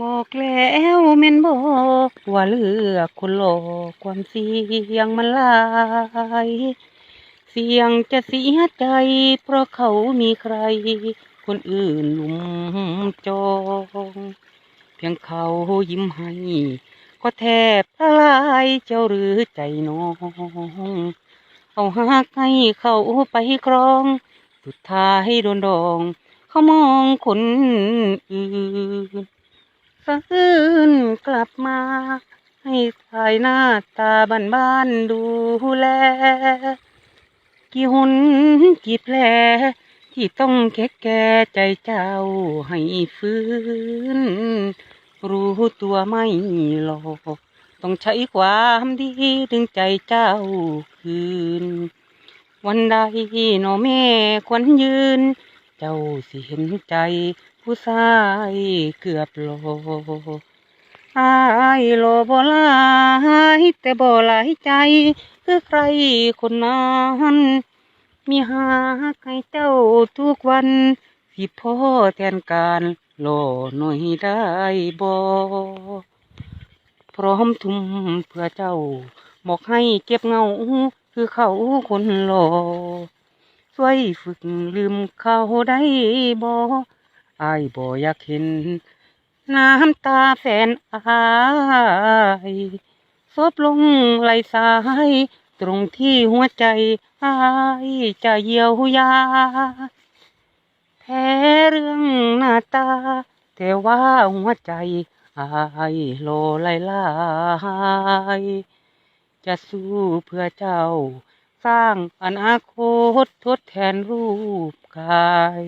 บอกแล้วแม่นบอกว่าเลือกคนหลอกความเสี่ยงมันหลาย เสี่ยงจะเสียใจ เพราะเขามีใคร คนอื่นลุมจอง เพียงเขายิ้มให้ก็แทบละลายเจ้าหรือใจน้องเอาหักให้เขาไปครอง สุดท้ายโดนดอง เขามองคนอื่น ฟื้นกลับมา ให้ถ่ายหน้าตาบ้านบ้านดูแล กี่หุนกี่แผลที่ต้องแก่แก่ใจเจ้าให้ฟื้น รู้ตัวไม่หลอกต้องใช้ความดีดึงใจเจ้าคืน วันใดหนอแม่ควรยืน เจ้าสิเห็นใจ ผู้ชายเกือบโลอายโลบ่หลายแต่บ่หลายใจ คือใครคนนั้นมีหาให้เจ้าทุกวัน สิพ่อแทนการโลหน่อยได้บ่พร้อมทุ่มเพื่อเจ้าบอกให้เก็บเงา คือเขาคนหล่อ ช่วยฝึกลืมเขาได้บ่อายบ่อยากเห็น น้ำตาแฟนอายซบลงไหลสาย ตรงที่หัวใจอายจะเยียวยา แพ้เรื่องหน้าตา แต่ว่าหัวใจอายโลไลลาย จะสู้เพื่อเจ้า สร้างอนาคตทดแทนรูปกาย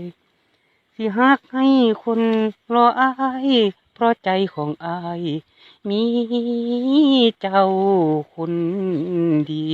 สิฮักให้คนรออายเพราะใจของอาย มีเจ้าคนดี